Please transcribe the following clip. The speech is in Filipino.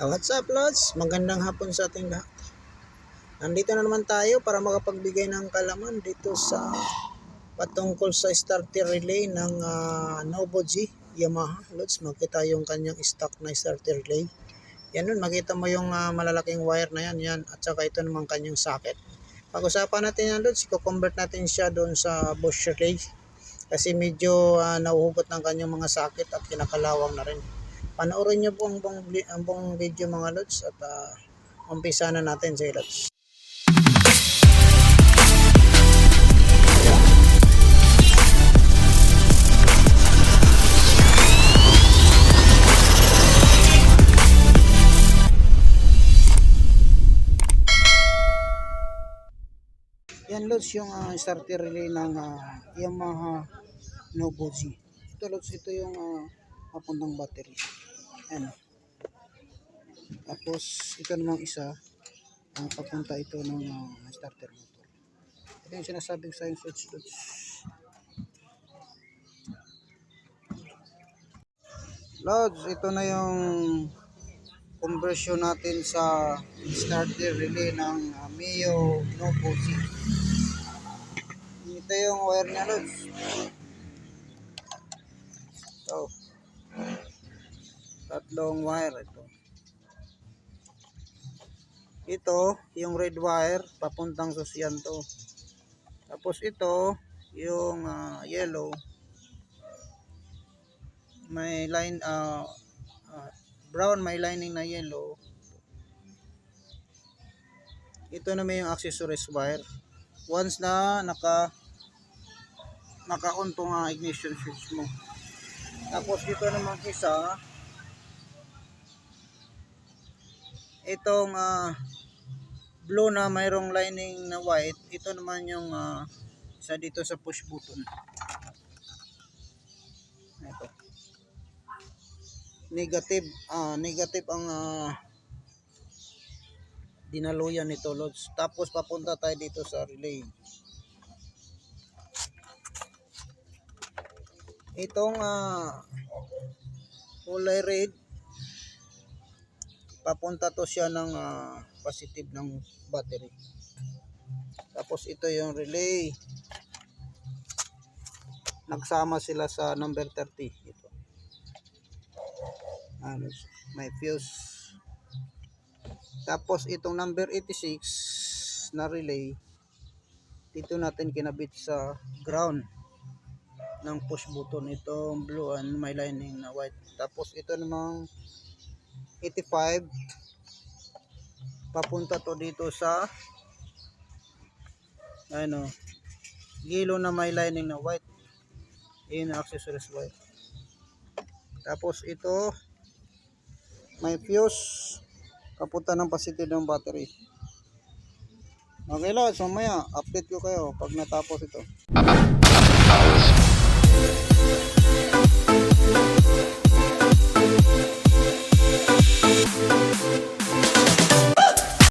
Uh, what's up, Lods? Magandang hapon sa ating lahat. Nandito na naman tayo para makapagbigay ng kalaman dito sa patungkol sa starter relay ng ah, Novo G Yamaha. Lods, makita yung kanyang stock na starter relay. Yan nun, makita mo yung ah, malalaking wire na yan, yan. At saka ito naman kanyang socket. Pag-usapan natin yan, Lods, i-convert natin siya doon sa Bosch relay. Kasi medyo ah, nauhugot ng kanyang mga socket at kinakalawang na rin. Panoorin niyo po ang buong, ang buong video mga lods at uh, umpisa na natin sa lods. Yan lods yung ah, starter relay ng ah, Yamaha G. Ito lods, ito yung ah, papuntang battery. Yan. Tapos ito namang isa, ang papunta ito ng ah, starter motor. Ito yung sinasabing sa yung switch lods. Lods, ito na yung conversion natin sa starter relay ng ah, Mio Novo Z. Ito yung wire niya, Lods. Ito. Tatlong wire ito. Ito, yung red wire, papuntang susyan to. Tapos ito, yung ah, yellow, may line, ah, ah, brown may lining na yellow. Ito na may yung accessories wire. Once na naka naka-on tong ah, ignition switch mo. Tapos dito naman isa itong ah, blue na mayroong lining na white, ito naman yung ah, isa dito sa push button. Ito. Negative, ah negative ang ah, dinaluyan nito lods. Tapos papunta tayo dito sa relay. Itong ah, kulay red papunta to siya ng ah, positive ng battery. Tapos ito yung relay. Nagsama sila sa number 30 ito. Ano, may fuse. Tapos itong number 86 na relay dito natin kinabit sa ground ng push button itong blue and may lining na white. Tapos ito namang 85 papunta to dito sa ano gilo na may lining na white. Ang accessories white. Tapos ito may fuse. Papunta ng positive ng battery. Okay lods mamaya update ko kayo pag natapos ito